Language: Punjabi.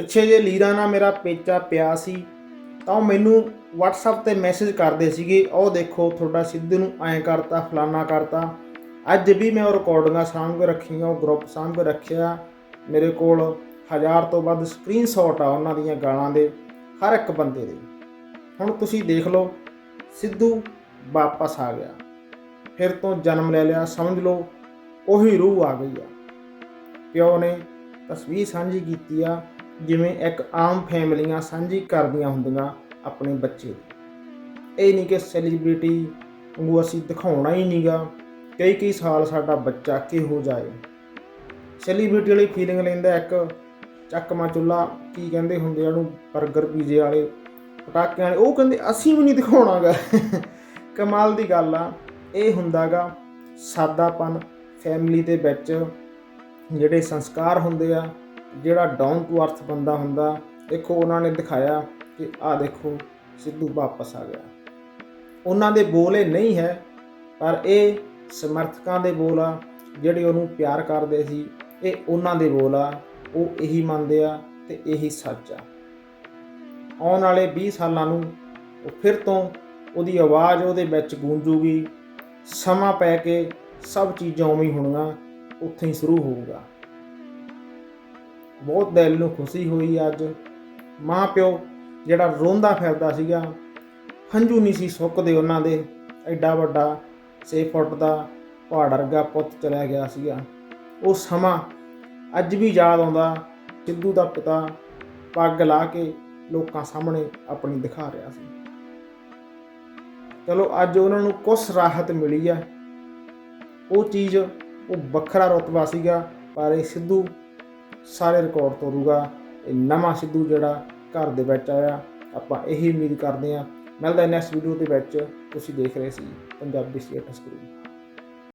ਪਿੱਛੇ ਜੇ ਲੀਰਾ ਨਾਲ ਮੇਰਾ ਪੇਚਾ ਪਿਆ ਸੀ, ਤਾਂ ਉਹ ਮੈਨੂੰ WhatsApp ਤੇ ਮੈਸੇਜ ਕਰਦੇ ਸੀਗੇ, ਉਹ ਦੇਖੋ, ਤੁਹਾਡਾ ਸਿੱਧੂ ਨੂੰ ਐਂ ਕਰਤਾ, ਫਲਾਨਾ ਕਰਤਾ। ਅੱਜ ਵੀ ਮੈਂ ਉਹ ਰਿਕਾਰਡਿੰਗਾਂ ਸਾਂਭ ਕੇ ਰੱਖੀਆਂ, ਉਹ ਗਰੁੱਪ ਸਾਂਭ ਕੇ ਰੱਖਿਆ। ਮੇਰੇ ਕੋਲ ਹਜ਼ਾਰ ਤੋਂ ਵੱਧ ਸਕਰੀਨਸ਼ਾਟ ਆ ਉਹਨਾਂ ਦੀਆਂ ਗਾਲਾਂ ਦੇ, ਹਰ ਇੱਕ ਬੰਦੇ ਦੇ। ਹੁਣ ਤੁਸੀਂ ਦੇਖ ਲਓ, ਸਿੱਧੂ ਵਾਪਸ ਆ ਗਿਆ। ਫਿਰ ਤੋਂ ਜਨਮ ਲੈ ਲਿਆ, ਸਮਝ ਲਓ, ਉਹੀ ਰੂਹ ਆ ਗਈ ਆ। ਪਿਓ ਨੇ ਤਸਵੀਰ ਸਾਂਝੀ ਕੀਤੀ ਆ ਜਿਵੇਂ ਇੱਕ ਆਮ ਫੈਮਲੀਆਂ ਸਾਂਝੀ ਕਰਦੀਆਂ ਹੁੰਦੀਆਂ ਆਪਣੇ ਬੱਚੇ। ਇਹ ਨਹੀਂ ਕਿ ਸੈਲੀਬ੍ਰਿਟੀ ਨੂੰ ਅਸੀਂ ਦਿਖਾਉਣਾ ਹੀ ਨਹੀਂਗਾ, ਕਈ ਕਈ ਸਾਲ ਸਾਡਾ ਬੱਚਾ ਕਿਹੋ ਜਾਏ ਸੈਲੀਬ੍ਰਿਟੀ ਵਾਲੀ ਫੀਲਿੰਗ ਲੈਂਦਾ ਇੱਕ ਚੱਕਮਾ ਚੁੱਲਾ ਕੀ ਕਹਿੰਦੇ ਹੁੰਦੇ ਆ ਉਹਨੂੰ 버ਗਰ ਪੀਜ਼ੇ ਵਾਲੇ, ਪਟਾਕਿਆਂ ਵਾਲੇ, ਉਹ ਕਹਿੰਦੇ ਅਸੀਂ ਵੀ ਨਹੀਂ ਦਿਖਾਉਣਾਗਾ। ਕਮਾਲ ਦੀ ਗੱਲ ਆ। ਇਹ ਹੁੰਦਾਗਾ ਸਾਦਾਪਨ ਫੈਮਿਲੀ ਦੇ ਵਿੱਚ ਜਿਹੜੇ ਸੰਸਕਾਰ ਹੁੰਦੇ ਆ ਜਿਹੜਾ ਡਾਊਨ ਟੂ ਅਰਥ ਬੰਦਾ ਹੁੰਦਾ, ਦੇਖੋ ਉਹਨਾਂ ਨੇ ਦਿਖਾਇਆ ਕਿ ਆਹ ਦੇਖੋ, ਸਿੱਧੂ ਵਾਪਸ ਆ ਗਿਆ। ਉਹਨਾਂ ਦੇ ਬੋਲ ਇਹ ਨਹੀਂ ਹੈ, ਪਰ ਇਹ ਸਮਰਥਕਾਂ ਦੇ ਬੋਲ ਆ, ਜਿਹੜੇ ਉਹਨੂੰ ਪਿਆਰ ਕਰਦੇ ਸੀ, ਇਹ ਉਹਨਾਂ ਦੇ ਬੋਲ ਆ, ਉਹ ਇਹੀ ਮੰਨਦੇ ਆ ਤੇ ਇਹੀ ਸੱਚ ਆ। ਆਉਣ ਵਾਲੇ 20 ਸਾਲਾਂ ਨੂੰ ਉਹ ਫਿਰ ਤੋਂ ਉਹਦੀ ਆਵਾਜ਼ ਉਹਦੇ ਵਿੱਚ ਗੂੰਜੂਗੀ, ਸਮਾਂ ਪੈ ਕੇ ਸਭ ਚੀਜ਼ਾਂ ਉਵੇਂ ਹੀ ਹੋਣਗੀਆਂ, ਉੱਥੇ ਹੀ ਸ਼ੁਰੂ ਹੋਊਗਾ। ਬਹੁਤ ਦਿਲ ਨੂੰ ਖੁਸ਼ੀ ਹੋਈ ਅੱਜ। ਮਾਂ ਪਿਓ ਜਿਹੜਾ ਰੋਂਦਾ ਫਿਰਦਾ ਸੀਗਾ, ਹੰਝੂ ਨਹੀਂ ਸੀ ਸੁੱਕਦੇ ਉਹਨਾਂ ਦੇ। ਐਡਾ ਵੱਡਾ 6 ਫੁੱਟ ਦਾ ਪਹਾੜ ਵਰਗਾ ਪੁੱਤ ਚਲਾ ਗਿਆ ਸੀਗਾ। ਉਹ ਸਮਾਂ ਅੱਜ ਵੀ ਯਾਦ ਆਉਂਦਾ, ਸਿੱਧੂ ਦਾ ਪਿਤਾ ਪੱਗ ਲਾ ਕੇ ਲੋਕਾਂ ਸਾਹਮਣੇ ਆਪਣੀ ਦਿਖਾ ਰਿਹਾ ਸੀ। ਚਲੋ ਅੱਜ ਉਹਨਾਂ ਨੂੰ ਕੁਛ ਰਾਹਤ ਮਿਲੀ ਆ। ਉਹ ਚੀਜ਼, ਉਹ ਵੱਖਰਾ ਰੁਤਬਾ ਸੀਗਾ, ਪਰ ਇਹ ਸਿੱਧੂ ਸਾਰੇ ਰਿਕਾਰਡ ਤੋੜੂਗਾ। ਇਹ ਨਵਾਂ ਸਿੱਧੂ ਜਿਹੜਾ ਘਰ ਦੇ ਵਿੱਚ ਆਇਆ, ਆਪਾਂ ਇਹੀ ਉਮੀਦ ਕਰਦੇ ਹਾਂ। ਮਿਲਦਾ ਨੈਕਸਟ ਵੀਡੀਓ ਦੇ ਵਿੱਚ। ਤੁਸੀਂ ਦੇਖ ਰਹੇ ਸੀ ਪੰਜਾਬੀ ਸਟੇਟਸ ਗਰੁੱਪ